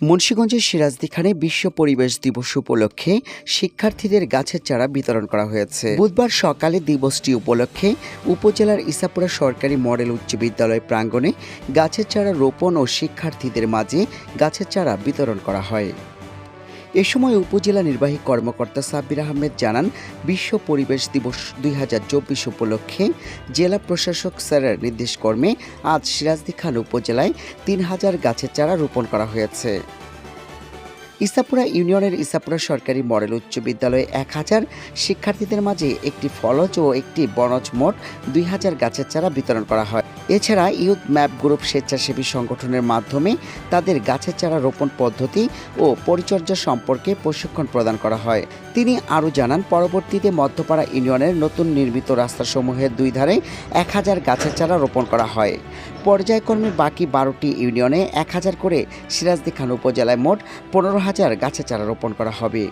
মুন্সীগঞ্জের সিরাজদিখানে বিশ্ব পরিবেশ দিবস উপলক্ষে শিক্ষার্থীদের গাছের চারা বিতরণ করা হয়েছে। বুধবার সকালে দিবসটি উপলক্ষে উপজেলার ইসাপুরা সরকারি মডেল উচ্চ বিদ্যালয় প্রাঙ্গণে গাছের চারা রোপণ ও শিক্ষার্থীদের মাঝে গাছের চারা বিতরণ করা হয়। এ সময় উপজেলা নির্বাহী কর্মকর্তা সাব্বির আহমেদ জানান, বিশ্ব পরিবেশ দিবস দুই হাজার চব্বিশ উপলক্ষে জেলা প্রশাসক স্যারের নির্দেশকর্মে আজ সিরাজদি খান উপজেলায় তিন হাজার গাছের চারা রোপণ করা হয়েছে। ইসাপুরা ইউনিয়নের ইসাপুরা সরকারি মডেল উচ্চ বিদ্যালয়ে এক হাজার শিক্ষার্থীদের মাঝে একটি ফলজ ও একটি বনজ মোট দুই হাজার গাছের চারা বিতরণ করা হয়। এছাড়া ইউথ ম্যাপ গ্রুপ স্বেচ্ছাসেবী সংগঠনের মাধ্যমে তাদের গাছের চারা রোপণ পদ্ধতি ও পরিচর্যা সম্পর্কে প্রশিক্ষণ প্রদান করা হয়। তিনি আরও জানান, পরবর্তীতে মধ্যপাড়া ইউনিয়নের নতুন নির্মিত রাস্তাসমূহের দুই ধারে এক হাজার গাছের চারা রোপণ করা হয়। পর্যায়ক্রমে বাকি বারোটি ইউনিয়নে এক হাজার করে সিরাজদি খান উপজেলায় মোট পনেরো হাজার গাছের চারা রোপণ করা হবে।